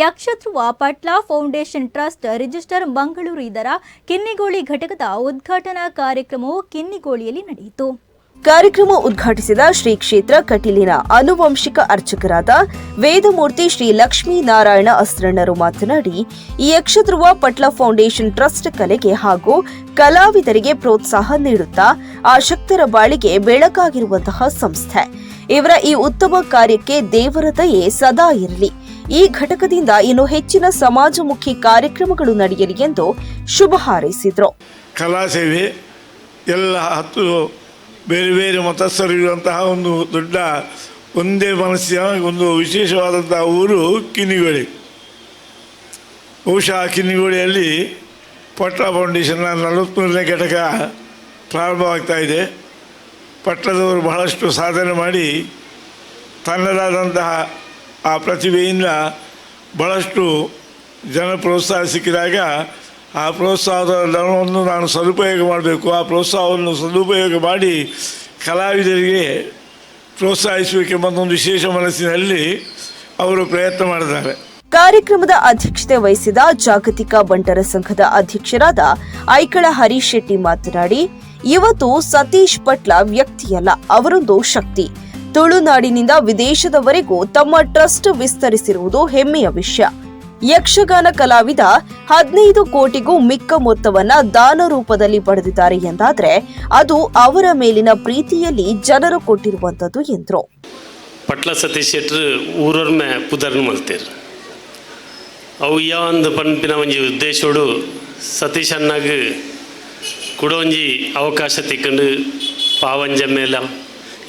Yakshadhruva Patla foundation trust register Mangaluru ಇದರ ಕಿನ್ನಿಗೋಳಿ ಘಟಕದ ಉದ್ಘಾಟನಾ ಕಾರ್ಯಕ್ರಮವು ಕಿನ್ನಿಗೋಳಿಯಲ್ಲಿ ನಡೆಯಿತು. ಕಾರ್ಯಕ್ರಮ ಉದ್ಘಾಟಿಸಿದ ಶ್ರೀ ಕ್ಷೇತ್ರ ಕಟೀಲಿನ ಅನುವಂಶಿಕ ಅರ್ಚಕರಾದ ವೇದಮೂರ್ತಿ ಶ್ರೀ ಲಕ್ಷ್ಮೀ ನಾರಾಯಣ ಅಸ್ತ್ರಣ್ಣರು ಮಾತನಾಡಿ, ಈ ಯಕ್ಷಧ್ರುವ ಪಟ್ಲ ಫೌಂಡೇಶನ್ ಟ್ರಸ್ಟ್ ಕಲೆಗೆ ಹಾಗೂ ಕಲಾವಿದರಿಗೆ ಪ್ರೋತ್ಸಾಹ ನೀಡುತ್ತಾ ಆಶಕ್ತರ ಬಾಳಿಗೆ ಬೆಳಕಾಗಿರುವಂತಹ ಸಂಸ್ಥೆ. ಇವರ ಈ ಉತ್ತಮ ಕಾರ್ಯಕ್ಕೆ ದೇವರ ದಯೆ ಸದಾ ಇರಲಿ. ಈ ಘಟಕದಿಂದ ಇನ್ನು ಹೆಚ್ಚಿನ ಸಮಾಜಮುಖಿ ಕಾರ್ಯಕ್ರಮಗಳು ನಡೆಯಲಿ ಎಂದು ಶುಭ ಹಾರೈಸಿದರು. ಕಲಾ ಸೇವೆ ಎಲ್ಲ ಹತ್ತು ಬೇರೆ ಬೇರೆ ಮತಸ್ಥರಿರುವಂತಹ ಒಂದು ದೊಡ್ಡ ಒಂದೇ ಮನಸ್ಸಿನ ಒಂದು ವಿಶೇಷವಾದಂತಹ ಊರು ಕಿನಿಗೋಳಿ ಬಹುಶಃ ಕಿನ್ನಿಗೋಳಿಯಲ್ಲಿ ಪಟ್ಟ ಫೌಂಡೇಶನ್ನ ನಲವತ್ತ್ಮೂರನೇ ಘಟಕ ಪ್ರಾರಂಭವಾಗ್ತಾ ಇದೆ. ಪಟ್ಟದವರು ಬಹಳಷ್ಟು ಸಾಧನೆ ಮಾಡಿ ತನ್ನದಾದಂತಹ ಆ ಪ್ರತಿಭೆಯಿಂದ ಭಾಳಷ್ಟು ಜನ ಪ್ರೋತ್ಸಾಹ ಸಿಕ್ಕಿದಾಗ ಆ ಪ್ರೋತ್ಸಾಹದ ಧನವನ್ನು ನಾನು ಸದುಪಯೋಗ ಮಾಡಬೇಕು. ಆ ಪ್ರೋತ್ಸಾಹವನ್ನು ಸದುಪಯೋಗ ಮಾಡಿ ಕಲಾವಿದರಿಗೆ ಪ್ರೋತ್ಸಾಹಿಸಬೇಕೆಂಬ ವಿಶೇಷ ಮನಸ್ಸಿನಲ್ಲಿ ಅವರು ಪ್ರಯತ್ನ ಮಾಡಿದ್ದಾರೆ. ಕಾರ್ಯಕ್ರಮದ ಅಧ್ಯಕ್ಷತೆ ವಹಿಸಿದ ಜಾಗತಿಕ ಬಂಟರ ಸಂಘದ ಅಧ್ಯಕ್ಷರಾದ ಐಕಳ ಹರೀಶ್ ಶೆಟ್ಟಿ ಮಾತನಾಡಿ, ಇವತ್ತು ಸತೀಶ್ ಪಟ್ಲ ವ್ಯಕ್ತಿಯಲ್ಲ, ಅವರೊಂದು ಶಕ್ತಿ. ತುಳುನಾಡಿನಿಂದ ವಿದೇಶದವರೆಗೂ ತಮ್ಮ ಟ್ರಸ್ಟ್ ವಿಸ್ತರಿಸಿರುವುದು ಹೆಮ್ಮೆಯ ವಿಷಯ. ಯಕ್ಷಗಾನ ಕಲಾವಿದ ಹದಿನೈದು ಕೋಟಿಗೂ ಮಿಕ್ಕ ಮೊತ್ತವನ್ನ ದಾನ ರೂಪದಲ್ಲಿ ಪಡೆದಿದ್ದಾರೆ ಎಂದಾದ್ರೆ ಅದು ಅವರ ಮೇಲಿನ ಪ್ರೀತಿಯಲ್ಲಿ ಜನರು ಕೊಟ್ಟಿರುವಂತದ್ದು ಎಂದರು. ಪಟ್ಲ ಸತೀಶ್ ಶೆಟ್ರು ಊರೊರ್ಮೆ ಪುದರ್ನು ಮಲ್ತೇರು. ಅವು ಒಂದು ಪನ್ಪಿನ ಒಂಜಿ ಉದ್ದೇಶೋಡು ಸತೀಶ್ ಅನ್ನಾಗ ಕೊಡೋಂಜಿ ಅವಕಾಶ ತಿಕ್ಕೊಂಡು ಪಾವಂಜ ಮೇಲ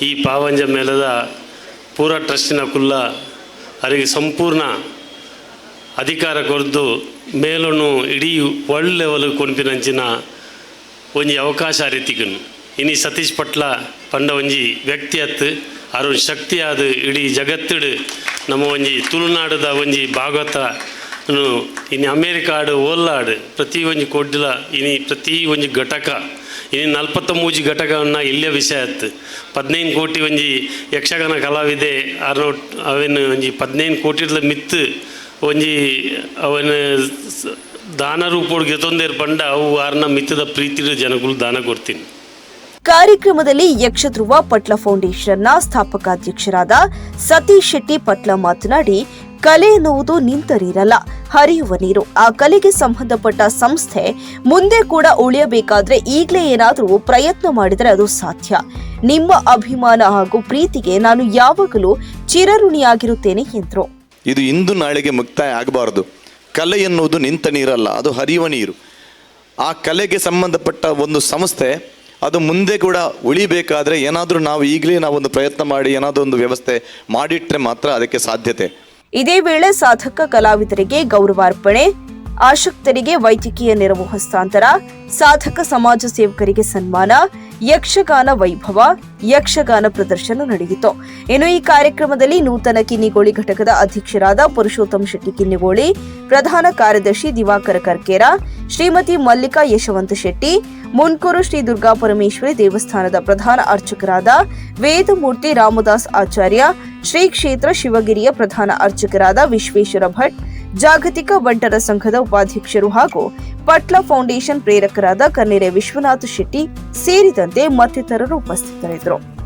ಈ ಪಾವಂಜ ಮೇಲದ ಪೂರ ಟ್ರಸ್ಟಿನ ಕುಲ್ಲ ಅವರಿಗೆ ಸಂಪೂರ್ಣ ಅಧಿಕಾರ ಕೊರದು ಮೇಲನ್ನು ಇಡೀ ವರ್ಲ್ಡ್ ಲೆವೆಲ್ ಕೊನ್ಪಿನಂಚಿನ ಒಂಜಿ ಅವಕಾಶ ಅರಿತಿಗನು ಇನಿ ಸತೀಶ್ ಪಟ್ಲ ಪಂಡ ಒಂಜಿ ವ್ಯಕ್ತಿ ಅತ್ತು ಅರು ಶಕ್ತಿ ಆದ ಇಡೀ ಜಗತ್ತಿಡು ನಮ್ಮ ಒಂಜಿ ತುಳುನಾಡದ ಒಂಜಿ ಭಾಗವತ ಇನಿ ಅಮೇರಿಕಾಡು ಓಲ್ಲಾಡು ಪ್ರತಿ ಒಂಜಿ ಕೊಡ್ಡಿಲ ಇನಿ ಪ್ರತಿ ಒಂಜಿ ಘಟಕ, ಇನಿ ನಲ್ಪತ್ತ ಮೂಜಿ ಘಟಕವನ್ನು ಇಲ್ಲೇ ವಿಷಯ ಆಯ್ತು. ಪದಿನೈದು ಕೋಟಿ ಒಂಜಿ ಯಕ್ಷಗಾನ ಕಲಾವಿದೆ ಅರ್ನೋ ಅವನು ಒಂಜಿ ಪದಿನೈದು ಕೋಟಿಡ್ಲ ಮಿತ್ತು, ಒಂಜಿ ಅವನ ದಾನ ರೂಪೋಡು ಗೆತೊಂದೇರು ಪಂಡ, ಅವು ಆರ್ನ ಮಿತ್ತದ ಪ್ರೀತಿ ಜನಗಳು ದಾನ ಕೊಡ್ತೀನಿ. ಕಾರ್ಯಕ್ರಮದಲ್ಲಿ ಯಕ್ಷಧ್ರುವ ಪಟ್ಲ ಫೌಂಡೇಶನ್ನ ಸ್ಥಾಪಕಾಧ್ಯಕ್ಷರಾದ ಸತೀಶ್ ಶೆಟ್ಟಿ ಪಟ್ಲ ಮಾತನಾಡಿ ಕಲೆ ಎನ್ನುವುದು ನಿಂತರಿರಲ್ಲ, ಹರಿಯುವ ನೀರು. ಆ ಕಲೆಗೆ ಸಂಬಂಧಪಟ್ಟ ಸಂಸ್ಥೆ ಮುಂದೆ ಕೂಡ ಉಳಿಯಬೇಕಾದ್ರೆ ಈಗಲೇ ಏನಾದರೂ ಪ್ರಯತ್ನ ಮಾಡಿದರೆ ಅದು ಸಾಧ್ಯ. ನಿಮ್ಮ ಅಭಿಮಾನ ಹಾಗೂ ಪ್ರೀತಿಗೆ ನಾನು ಯಾವಾಗಲೂ ಚಿರಋಣಿಯಾಗಿರುತ್ತೇನೆ, ಎಂದರು. ಇದು ಇಂದು ನಾಳೆಗೆ ಮುಕ್ತಾಯ ಆಗಬಾರದು. ಕಲೆ ಎನ್ನುವುದು ನಿಂತ ನೀರಲ್ಲ, ಅದು ಹರಿಯುವ ನೀರು. ಆ ಕಲೆಗೆ ಸಂಬಂಧಪಟ್ಟ ಒಂದು ಸಂಸ್ಥೆ, ಅದು ಮುಂದೆ ಕೂಡ ಉಳಿಬೇಕಾದ್ರೆ ಏನಾದರೂ ನಾವು ಈಗಲೇ ನಾವೊಂದು ಪ್ರಯತ್ನ ಮಾಡಿ, ಏನಾದರೂ ಒಂದು ವ್ಯವಸ್ಥೆ ಮಾಡಿಟ್ರೆ ಮಾತ್ರ ಅದಕ್ಕೆ ಸಾಧ್ಯತೆ. ಇದೇ ವೇಳೆ ಸಾಧಕ ಕಲಾವಿದರಿಗೆ ಗೌರವಾರ್ಪಣೆ ಆಸಕ್ತರಿಗೆ ವೈದ್ಯಕೀಯ ನೆರವು ಹಸ್ತಾಂತರ, ಸಾಧಕ ಸಮಾಜ ಸೇವಕರಿಗೆ ಸನ್ಮಾನ, ಯಕ್ಷಗಾನ ವೈಭವ, ಯಕ್ಷಗಾನ ಪ್ರದರ್ಶನ ನಡೆಯಿತು. ಇನ್ನು ಈ ಕಾರ್ಯಕ್ರಮದಲ್ಲಿ ನೂತನ ಕಿನ್ನಿಗೋಳಿ ಘಟಕದ ಅಧ್ಯಕ್ಷರಾದ ಪುರುಷೋತ್ತಮ ಶೆಟ್ಟಿ ಕಿನ್ನಿಗೋಳಿ, ಪ್ರಧಾನ ಕಾರ್ಯದರ್ಶಿ ದಿವಾಕರ ಕರ್ಕೇರ, ಶ್ರೀಮತಿ ಮಲ್ಲಿಕಾ ಯಶವಂತ ಶೆಟ್ಟಿ, ಮುನ್ಕೂರು ಶ್ರೀ ದುರ್ಗಾ ಪರಮೇಶ್ವರಿ ದೇವಸ್ಥಾನದ ಪ್ರಧಾನ ಅರ್ಚಕರಾದ ವೇದಮೂರ್ತಿ ರಾಮದಾಸ್ ಆಚಾರ್ಯ, ಶ್ರೀ ಕ್ಷೇತ್ರ ಶಿವಗಿರಿಯ ಪ್ರಧಾನ ಅರ್ಚಕರಾದ ವಿಶ್ವೇಶ್ವರ ಭಟ್ ಜಾಗತಿಕ ಬಂಟರ ಸಂಘದ ಉಪಾಧ್ಯಕ್ಷರು ಹಾಗೂ ಪಟ್ಲ ಫೌಂಡೇಶನ್ ಪ್ರೇರಕರಾದ ಕನ್ನೆರೆ ವಿಶ್ವನಾಥ್ ಶೆಟ್ಟಿ ಸೇರಿದಂತೆ ಮತ್ತಿತರರು ಉಪಸ್ಥಿತರಿದ್ದರು.